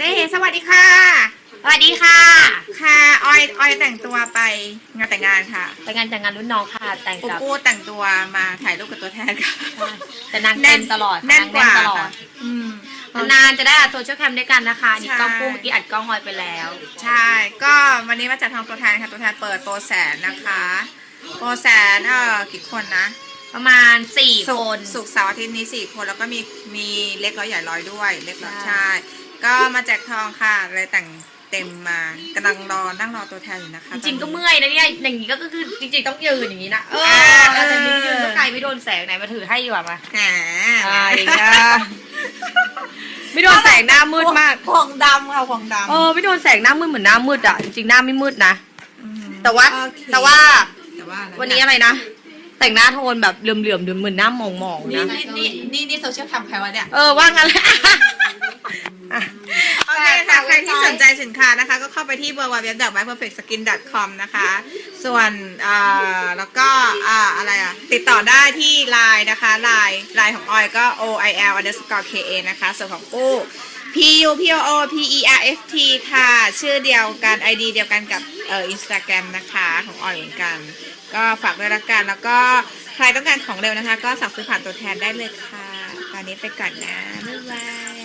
เด้สวัสดีค่ะ สวัสดีค่ะ ค่ะออยออยแต่งตัวไปงานแต่งงานค่ะแต่งงานแต่งงานรุ่นน้องค่ะ แต่งปูกับปูแต่งตัวมาถ่ายรูปกับตัวแทนค่ะแต่นางเต็มตลอดแน่นกว่างตลอค่ะดอืม นานๆจะได้อัดโซเชียลแคมด้วยกันนะคะนี่ใช่ กล้องปูเมื่อกี้อัดกล้องฮอยไปแล้ว ใช่ ก็วันนี้มาจัดทำตัวแทนค่ะ ตัวแทนเปิดโปรแสนนะคะ โปรแสนเออกี่คนนะประมาณสี่ศุคกนร์ศุกร์เสาร์อาทิตย์นี้สี่คนแล้วก็มีมีเล็กร้อยใหญ่ร้อยด้วย เล็กร้อยใช่ ใช่ ก็มาแจกทองค่ะเลยแต่งเต็มมากำลังรอนั่งรอตัวแทนอยู่นะคะจริงๆก็ตอนนี้เมื่อยนะเนี่ยอย่างนี้ก็คือจริงๆต้องยืนอย่างนี้นะเออเออแต่ยืนยืนก็ไกลไม่โดนแสงไหนมาถือให้ดีกว่ามาแหมอ่าอย่างเงี้ยไม่โดนแสงหน้ามืดมากห่วงดำค่ะห่วงดำเออไม่โดนแสงหน้ามืดเหมือนหน้ามืดอะจริงๆหน้าไม่มืดนะมแต่ว่าโอเคแต่ว่าแต่ว่าอะไรวันนี้อะไรนะแต่งหน้าโทนแบบเหลื่อมๆเหมือนหน้าหมองๆนี่นะนี่นี่นี่นี่โซเชียลทำใครวะเนี่ยเออว่างั้นแหละ โอเคค่ะ ฝากไว้ ใครที่ ก่อน สินค้านะคะ ก็เข้าไปที่ w w w m y p e r f e c t s k i n c o m นะคะ ส่วนอ่าแล้วก็อ่าอะไรอะ ติดต่อได้ที่ Line นะคะ Line Line ของออยก็ o i l underscore k a นะคะ ส่วนของปู้ p u p o o p e r f t ค่ะ ชื่อเดียวกัน ID เดียวกันกับเอ่อ Instagram นะคะของออยเหมือนกัน ก็ฝากด้วยละกัน แล้วก็ใครต้องการของเร็วนะคะ ก็สั่งซื้อผ่านตัวแทนได้เลยค่ะ ตอนนี้ไปก่อนนะ บ๊ายบาย